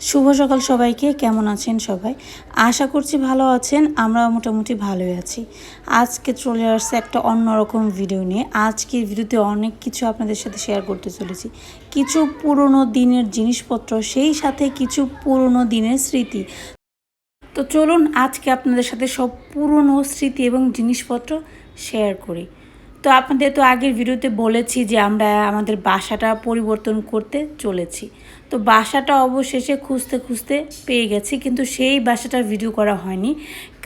শুভ সকাল সবাইকে, কেমন আছেন সবাই? আশা করছি ভালো আছেন আমরা মোটামুটি ভালোই আছি। আজকে চলে আসছে একটা অন্যরকম ভিডিও নিয়ে। আজকের ভিডিওতে অনেক কিছু আপনাদের সাথে শেয়ার করতে চলেছি। কিছু পুরনো দিনের জিনিসপত্র, সেই সাথে কিছু পুরনো দিনের স্মৃতি। তো চলুন আজকে আপনাদের সাথে সব পুরনো স্মৃতি এবং জিনিসপত্র শেয়ার করি। তো আপনাদের তো আগের ভিডিওতে বলেছি যে আমরা আমাদের বাসাটা পরিবর্তন করতে চলেছি। তো বাসাটা অবশেষে খুঁজতে খুঁজতে পেয়ে গেছি কিন্তু সেই বাসাটার ভিডিও করা হয়নি।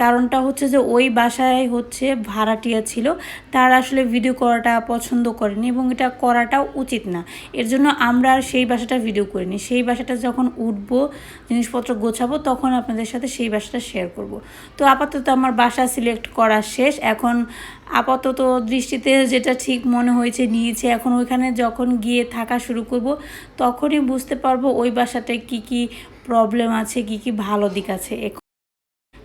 কারণটা হচ্ছে যে ওই বাসায় হচ্ছে ভাড়াটিয়া ছিল। তার আসলে ভিডিও করাটা পছন্দ করেনি এবং এটা করাটাও উচিত না। এর জন্য আমরা আর সেই বাসাটা ভিডিও করিনি। সেই বাসাটা যখন উঠব, জিনিসপত্র গোছাবো, তখন আপনাদের সাথে সেই বাসাটা শেয়ার করব। তো আপাতত আমার বাসা সিলেক্ট করা শেষ। এখন আপাতত দৃষ্টিতে যেটা ঠিক মনে হয়েছে, নিয়েছে, এখন ওইখানে যখন গিয়ে থাকা শুরু করব, তখনই বুঝতে পারব ওই বাসাটায় কি কি প্রবলেম আছে, কি কি ভালো দিক আছে।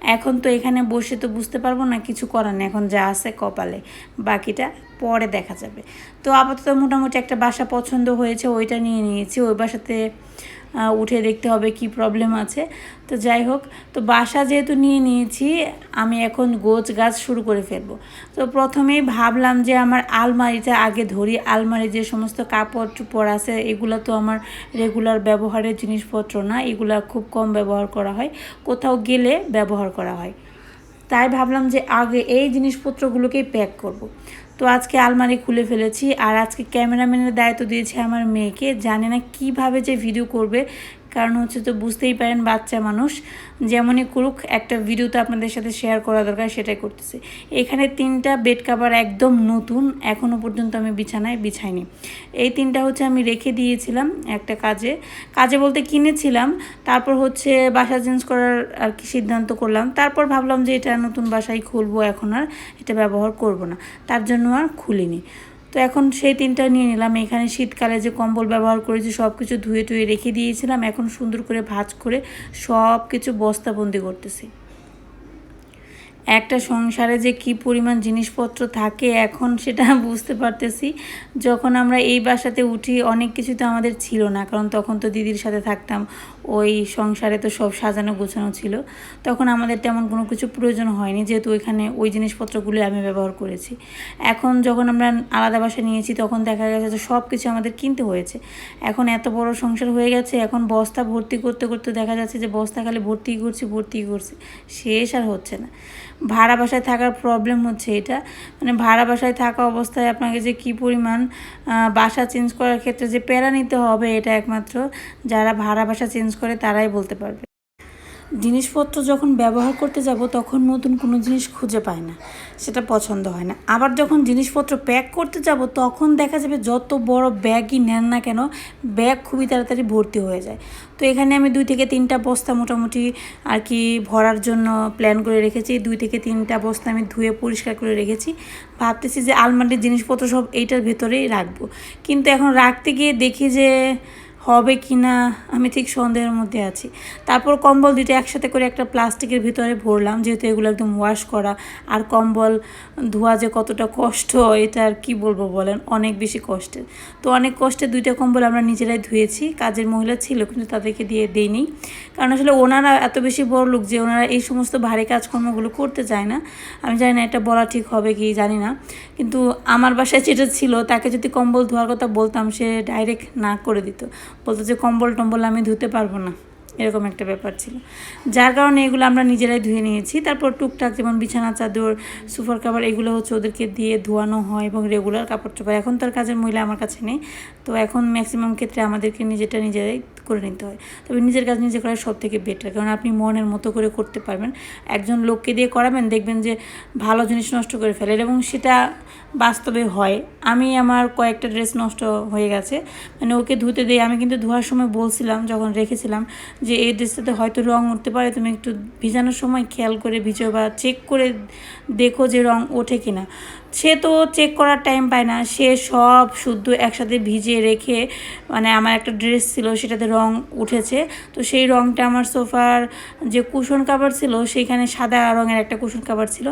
এখন তো এখানে বসে তো বুঝতে পারব না, কিছু করার এখন যা আছে কপালে, বাকিটা পরে দেখা যাবে। তো আপাতত মোটামুটি একটা বাসা পছন্দ হয়েছে, ওইটা নিয়ে নিয়েছি। ওই বাসাতে উঠে দেখতে হবে কি প্রবলেম আছে। তো যাই হোক, তো বাসা যেহেতু নিয়ে নিয়েছি, আমি এখন গোছ গাছ শুরু করে ফেলব। তো প্রথমেই ভাবলাম যে আমার আলমারিটা আগে ধরি। আলমারি যে সমস্ত কাপড় চোপড় আছে, এগুলো তো আমার রেগুলার ব্যবহারের জিনিসপত্র না, এগুলো খুব কম ব্যবহার করা হয়। কোথাও গেলে ব্যবহার করা হয়। তাই ভাবলাম যে আগে এই জিনিসপত্রগুলোকেই প্যাক করব। তো আজকে আলমারি খুলে ফেলেছি আর আজকে ক্যামেরাম্যানের দায়িত্ব দিয়েছে আমার মেয়েকে। জানে না কীভাবে যে ভিডিও করবে কারণ হচ্ছে তো বুঝতেই পারেন বাচ্চা মানুষ। যেমনই করুক, একটা ভিডিও তো আপনাদের সাথে শেয়ার করা দরকার, সেটাই করতেছে। এখানে তিনটা বেড কাভার একদম নতুন এখনও পর্যন্ত আমি বিছানায় বিছাইনি। এই তিনটা হচ্ছে আমি রেখে দিয়েছিলাম একটা কাজে। কাজে বলতে কিনেছিলাম, তারপর হচ্ছে বাসা চেঞ্জ করার আর কি সিদ্ধান্ত করলাম। তারপর ভাবলাম যে এটা নতুন বাসায় খুলবো এখন আর, এটা ব্যবহার করব না। তার জন্য আর খুলিনি। তো এখন সেই তিনটা নিয়ে নিলাম। এখানে শীতকালে যে কম্বল ব্যবহার করেছি সব কিছু ধুয়ে টুয়ে রেখে দিয়েছিলাম। এখন সুন্দর করে ভাজ করে সব কিছু বস্তাবন্দি করতেছি। একটা সংসারে যে কি পরিমাণ জিনিসপত্র থাকে, এখন সেটা বুঝতে পারতেছি। যখন আমরা এই বাসাতে উঠি, অনেক কিছু তো আমাদের ছিল না। কারণ তখন তো দিদির সাথে থাকতাম ওই সংসারে তো সব সাজানো গোছানো ছিল। তখন আমাদের তেমন কোনো কিছু প্রয়োজন হয়নি, যেহেতু ওইখানে ওই জিনিসপত্রগুলি আমি ব্যবহার করেছি। এখন যখন আমরা আলাদা বাসা নিয়েছি, তখন দেখা গেছে যে সব কিছু আমাদের কিনতে হয়েছে। এখন এত বড় সংসার হয়ে গেছে, এখন বস্তা ভর্তি করতে করতে দেখা যাচ্ছে যে বস্তা খালি ভর্তি করছি ভর্তি করছি। শেষ আর হচ্ছে না। ভাড়া বাসায় থাকার প্রবলেম হচ্ছে এটা। মানে ভাড়া বাসায় থাকা অবস্থায় আপনাকে যে কি পরিমাণ বাসা চেঞ্জ করার ক্ষেত্রে যে প্যারা নিতে হবে, এটা একমাত্র যারা ভাড়া বাসা চেঞ্জ করে তারাই বলতে পারবে। জিনিসপত্র যখন ব্যবহার করতে যাব, তখন নতুন কোনো জিনিস খুঁজে পায় না। সেটা পছন্দ হয় না। আবার যখন জিনিসপত্র প্যাক করতে যাব, তখন দেখা যাবে যত বড় ব্যাগই নেন না কেন, ব্যাগ খুবই তাড়াতাড়ি ভর্তি হয়ে যায়। তো এখানে আমি দুই থেকে তিনটা বস্তা মোটামুটি আর কি ভরার জন্য প্ল্যান করে রেখেছি। দুই থেকে তিনটা বস্তা আমি ধুয়ে পরিষ্কার করে রেখেছি। ভাবতেছি যে আলমারির জিনিসপত্র সব এইটার ভেতরেই রাখব। কিন্তু এখন রাখতে গিয়ে দেখি যে হবে কি না, আমি ঠিক সন্দেহের মধ্যে আছি। তারপর কম্বল দুটো একসাথে করে একটা প্লাস্টিকের ভিতরে ভরলাম, যেহেতু এগুলো একদম ওয়াশ করা। আর কম্বল ধোয়া যে কতটা কষ্ট, এটা আর কী বলব বলেন, অনেক বেশি কষ্টের। তো অনেক কষ্টে দুইটা কম্বল আমরা নিজেরাই ধুয়েছি, কাজের মহিলা ছিল কিন্তু তাদেরকে দিয়ে দেইনি। কারণ আসলে ওনারা এত বেশি বড় লোক যে ওনারা এই সমস্ত ভারী কাজকর্মগুলো করতে চায় না। আমি জানি না এটা বলা ঠিক হবে কি জানি না। কিন্তু আমার বাসায় যেটা ছিল, তাকে যদি কম্বল ধোয়ার কথা বলতাম, সে ডাইরেক্ট না করে দিত। বলতো যে কম্বল টম্বল আমি ধুতে পারব না। এরকম একটা ব্যাপার ছিল। যার কারণে এগুলো আমরা নিজেরাই ধুয়ে নিয়েছি। তারপর টুকটাক যেমন বিছানা, চাদর সুপার কাপড় এগুলো হচ্ছে ওদেরকে দিয়ে ধোয়ানো হয় এবং রেগুলার কাপড় চোপড়। এখন তার কাজের মহিলা আমার কাছে নেই। তো এখন ম্যাক্সিমাম ক্ষেত্রে আমাদেরকে নিজেটা নিজেরাই করে নিতে হয়। তবে নিজের কাজ নিজে করা সব থেকে বেটার কারণ আপনি মনের মতো করে করতে পারবেন। একজন লোককে দিয়ে করাবেন, দেখবেন যে ভালো জিনিস নষ্ট করে ফেলে এবং সেটা বাস্তবে হয়। আমি আমার কয়েকটা ড্রেস নষ্ট হয়ে গেছে। মানে ওকে ধুতে দিয়ে আমি কিন্তু ধোয়ার সময় বলছিলাম, যখন রেখেছিলাম যে এই ড্রেসটাতে হয়তো রং উঠতে পারে, তুমি একটু ভিজানোর সময় খেয়াল করে ভিজো বা চেক করে দেখো যে রং ওঠে কিনা। সে তো চেক করার টাইম পায় না। সে সব শুদ্ধ একসাথে ভিজিয়ে রেখে মানে আমার একটা ড্রেস ছিল, সেটাতে রং উঠেছে। তো সেই রংটা আমার সোফার যে কুশন কাভার ছিল, সেইখানে সাদা রঙের একটা কুশন কাভার ছিল।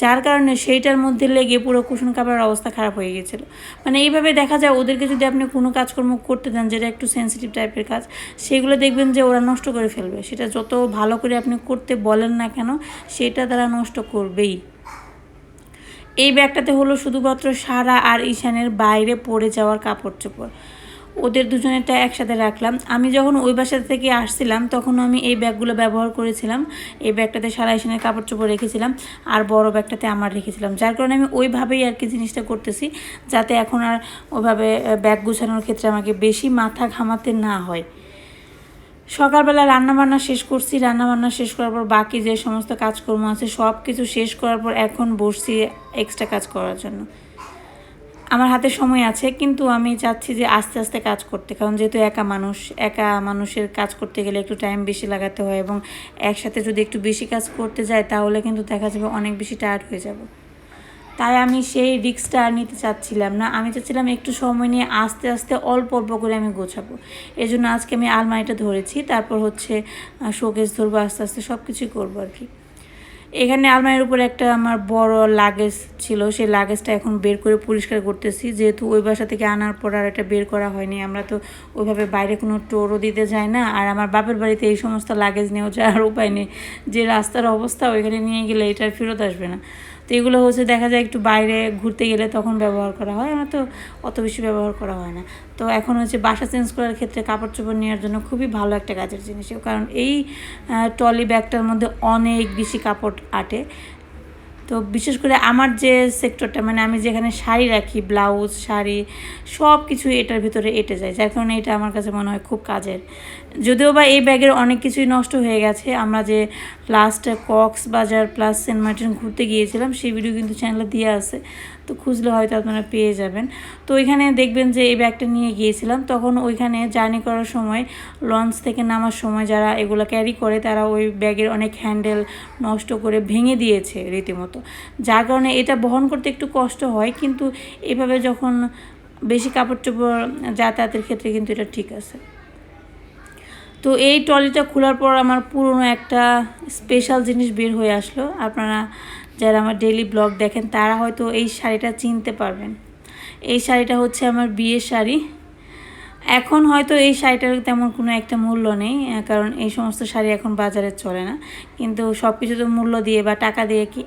যার কারণে সেইটার মধ্যে লেগে পুরো কুশন কাভারের অবস্থা খারাপ হয়ে গেছিল মানে এইভাবে দেখা যায়, ওদেরকে যদি আপনি কোনো কাজকর্ম করতে দেন, যেটা একটু সেন্সিটিভ টাইপের কাজ, সেগুলো দেখবেন যে ওরা নষ্ট করে ফেলবে। সেটা যত ভালো করে আপনি করতে বলেন না কেন, সেটা তারা নষ্ট করবেই। এই ব্যাগটাতে হলো শুধুমাত্র সারা আর ঈশানের বাইরে পড়ে যাওয়ার কাপড় চোপড় ওদের দুজনেরটা একসাথে রাখলাম। আমি যখন ওই বাসা থেকে আসছিলাম, তখন আমি এই ব্যাগগুলো ব্যবহার করেছিলাম। এই ব্যাগটাতে সারা ঈশানের কাপড় চোপড় রেখেছিলাম আর বড় ব্যাগটাতে আমার রেখেছিলাম। যার কারণে আমি ওইভাবেই আর কি জিনিসটা করতেছি, যাতে এখন আর ওইভাবে ব্যাগ গুছানোর ক্ষেত্রে আমাকে বেশি মাথা ঘামাতে না হয়। সকালবেলা রান্নাবান্না শেষ করছি, রান্নাবান্না শেষ করার পর বাকি যে সমস্ত কাজকর্ম আছে সব কিছু শেষ করার পর এখন বসছি এক্সট্রা কাজ করার জন্য। আমার হাতে সময় আছে, কিন্তু আমি চাচ্ছি যে আস্তে আস্তে কাজ করতে, কারণ যেহেতু একা মানুষ, একা মানুষের কাজ করতে গেলে একটু টাইম বেশি লাগাতে হয় এবং একসাথে যদি একটু বেশি কাজ করতে যায় তাহলে কিন্তু দেখা যাবে অনেক বেশি টায়ার্ড হয়ে যাব। তাই আমি সেই রিক্সটা আর নিতে চাচ্ছিলাম না। আমি চাচ্ছিলাম একটু সময় নিয়ে আস্তে আস্তে অল্প অল্প করে আমি গোছাবো। এই জন্য আজকে আমি আলমারিটা ধরেছি, তারপর হচ্ছে শোকেস ধরবো, আস্তে আস্তে সব কিছুই করব আর কি। এখানে আলমারির উপরে একটা আমার বড় লাগেজ ছিল, সেই লাগেজটা এখন বের করে পরিষ্কার করতেছি। যেহেতু ওই বাসা থেকে আনার পর আর এটা বের করা হয়নি, আমরা তো ওইভাবে বাইরে কোনো টোরও দিতে যাই না। আর আমার বাপের বাড়িতে এই সমস্ত লাগেজ নিয়েও যাওয়ার উপায় নেই। যে রাস্তার অবস্থা, ওইখানে নিয়ে গেলে এটা ফেরত আসবে না। তো এগুলো হচ্ছে দেখা যায় একটু বাইরে ঘুরতে গেলে তখন ব্যবহার করা হয়। আমার তো অত বেশি ব্যবহার করা হয় না। তো এখন হচ্ছে বাসা চেঞ্জ করার ক্ষেত্রে কাপড় চোপড় নেওয়ার জন্য খুবই ভালো একটা কাজের জিনিস। কারণ এই ট্রলি ব্যাগটার মধ্যে অনেক বেশি কাপড় আটে। তো বিশেষ করে আমার যে সেক্টরটা মানে আমি যেখানে শাড়ি রাখি ব্লাউজ শাড়ি সব কিছু এটার ভিতরে এটে যায়। যার কারণে এটা আমার কাছে মনে হয় খুব কাজের। যদিও বা এই ব্যাগের অনেক কিছুই নষ্ট হয়ে গেছে। আমরা যে plaster Cox's Bazar plus Saint Martin ঘুরতে গিয়েছিলাম, সেই ভিডিও কিন্তু চ্যানেলে দিয়ে আছে। তো খুঁজলে হয়তো আপনারা পেয়ে যাবেন। তো ওইখানে দেখবেন যে এই ব্যাগটা নিয়ে গিয়েছিলাম। তখন ওইখানে জার্নি করার সময় লঞ্চ থেকে নামার সময় যারা এগুলো ক্যারি করে, তারা ওই ব্যাগের অনেক হ্যান্ডেল নষ্ট করে ভেঙে দিয়েছে রীতিমতো। যার কারণে এটা বহন করতে একটু কষ্ট হয়, কিন্তু এভাবে যখন বেশি কাপড় চোপড় যাতায়াতের ক্ষেত্রে কিন্তু এটা ঠিক আছে। তো এই ট্রলিটা খোলার পর আমার পুরনো একটা স্পেশাল জিনিস বের হয়ে আসলো। আপনারা যারা আমার ডেলি ব্লগ দেখেন, তারা হয়তো এই শাড়িটা চিনতে পারবেন। এই শাড়িটা হচ্ছে আমার বিয়ের শাড়ি। এখন হয়তো এই শাড়িটার তেমন কোনো একটা মূল্য নেই কারণ এই সমস্ত শাড়ি এখন বাজারে চলে না। কিন্তু সব কিছু তো মূল্য দিয়ে বা টাকা দিয়ে কি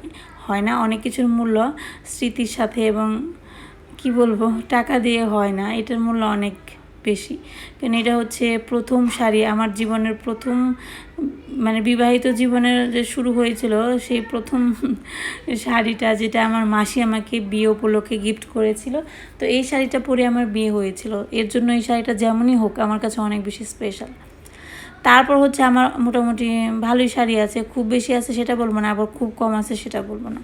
হয় না, অনেক কিছুর মূল্য স্মৃতির সাথে এবং কি বলব, টাকা দিয়ে হয় না। এটার মূল্য অনেক। বেশি। কারণ এটা হচ্ছে প্রথম শাড়ি আমার জীবনের প্রথম মানে বিবাহিত জীবনের যে শুরু হয়েছিল, সেই প্রথম শাড়িটা যেটা আমার মাসি আমাকে বিয়ে উপলক্ষে গিফট করেছিল, তো এই শাড়িটা পরে আমার বিয়ে হয়েছিল। এর জন্য এই শাড়িটা যেমনই হোক, আমার কাছে অনেক বেশি স্পেশাল তারপর হচ্ছে আমার মোটামুটি ভালোই শাড়ি আছে, খুব বেশি আছে সেটা বলব না, আবার খুব কম আছে সেটা বলব না।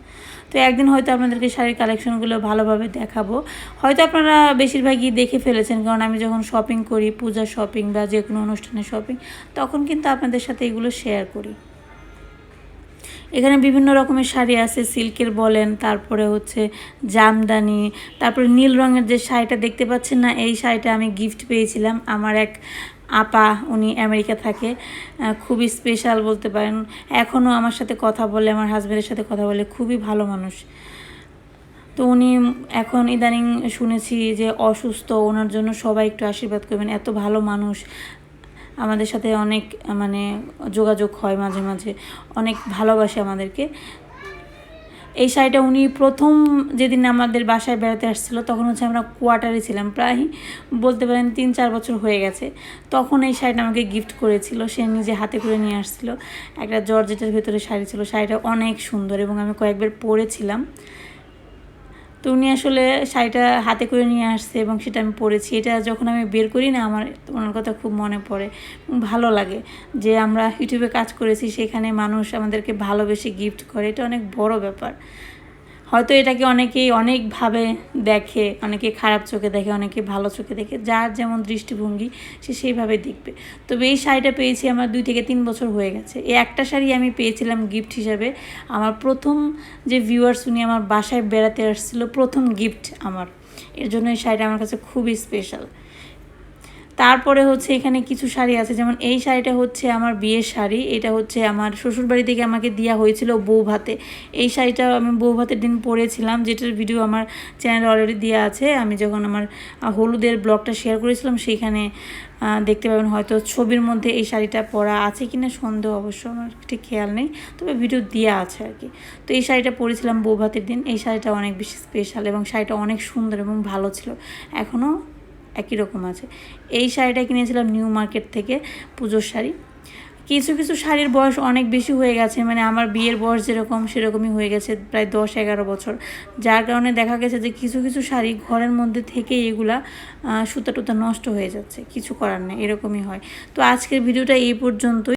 তো একদিন হয়তো আপনাদেরকে শাড়ির কালেকশনগুলো ভালোভাবে দেখাবো। হয়তো আপনারা বেশিরভাগই দেখে ফেলেছেন, কারণ আমি যখন শপিং করি, পূজা শপিং বা যে কোনো অনুষ্ঠানে শপিং তখন কিন্তু আপনাদের সাথে এগুলো শেয়ার করি। এখানে বিভিন্ন রকমের শাড়ি আছে, সিল্কের বলেন, তারপরে হচ্ছে জামদানি, তারপরে নীল রঙের যে শাড়িটা দেখতে পাচ্ছেন না, এই শাড়িটা আমি গিফট পেয়েছিলাম। আমার এক আপা, উনি আমেরিকা থাকে খুবই স্পেশাল বলতে পারেন। এখনও আমার সাথে কথা বলে, আমার হাজব্যান্ডের সাথে কথা বলে, খুবই ভালো মানুষ। তো উনি এখন ইদানিং শুনেছি যে অসুস্থ, ওনার জন্য সবাই একটু আশীর্বাদ করবেন। এত ভালো মানুষ। আমাদের সাথে অনেক মানে যোগাযোগ হয় মাঝে মাঝে। অনেক ভালোবাসে আমাদেরকে। এই শাড়িটা উনি প্রথম যেদিন আমাদের বাসায় বেড়াতে আসছিল, তখন হচ্ছে আমরা কোয়ার্টারে ছিলাম। প্রায় বলতে পারেন তিন চার বছর হয়ে গেছে। তখন এই শাড়িটা আমাকে গিফট করেছিল, সে নিজে হাতে করে নিয়ে আসছিল। একটা জর্জেটের ভেতরে শাড়ি ছিল। শাড়িটা অনেক সুন্দর এবং আমি কয়েকবার পরেছিলাম। তো উনি আসলে শাড়িটা হাতে করে নিয়ে আসছে এবং সেটা আমি পরেছি। এটা যখন আমি বের করি না, আমার ওনার কথা খুব মনে পড়ে। ভালো লাগে যে আমরা ইউটিউবে কাজ করেছি, সেখানে মানুষ আমাদেরকে ভালোবেসে গিফট করে। এটা অনেক বড় ব্যাপার। হয়তো এটাকে অনেকেই অনেকভাবে দেখে, অনেকে খারাপ চোখে দেখে, অনেকে ভালো চোখে দেখে, যার যেমন দৃষ্টিভঙ্গি সে সেইভাবে দেখবে। তবে এই শাড়িটা পেয়েছি আমার দুই থেকে তিন বছর হয়ে গেছে। এই একটা শাড়ি আমি পেয়েছিলাম গিফট হিসাবে। আমার প্রথম যে ভিউয়ার্স উনি আমার বাসায় বেড়াতে আসছিল প্রথম গিফট আমার। এর জন্য এই শাড়িটা আমার কাছে খুবই স্পেশাল তারপরে হচ্ছে এখানে কিছু শাড়ি আছে, যেমন এই শাড়িটা হচ্ছে আমার বিয়ের শাড়ি, এটা হচ্ছে আমার শ্বশুরবাড়ি থেকে আমাকে দেওয়া হয়েছিল বউ ভাতে এই শাড়িটা আমি বউ ভাতের দিন পরেছিলাম, যেটার ভিডিও আমার চ্যানেলে অলরেডি দেওয়া আছে। আমি যখন আমার হলুদের ব্লগটা শেয়ার করেছিলাম সেইখানে দেখতে পাবেন হয়তো ছবির মধ্যে এই শাড়িটা পরা আছে কিনা সন্দেহ অবশ্য আমার ঠিক খেয়াল নেই, তবে ভিডিও দেওয়া আছে আর কি। তো এই শাড়িটা পরেছিলাম বউ ভাতের দিন, এই শাড়িটা অনেক বেশি স্পেশাল এবং শাড়িটা অনেক সুন্দর এবং ভালো ছিল। এখনও একই রকম আছে। এই শাড়িটা কিনেছিলাম নিউ মার্কেট থেকে পুজোর শাড়ি। কিছু কিছু শাড়ির বয়স অনেক বেশি হয়ে গেছে মানে আমার বিয়ের বয়স যেরকম সেরকমই হয়ে গেছে প্রায় দশ, এগারো বছর। যার কারণে দেখা গেছে যে কিছু কিছু শাড়ি ঘরের মধ্যে থেকে এগুলা সুতা টুতা নষ্ট হয়ে যাচ্ছে। কিছু করার নেই, এরকমই হয়। তো আজকের ভিডিওটা এই পর্যন্তই।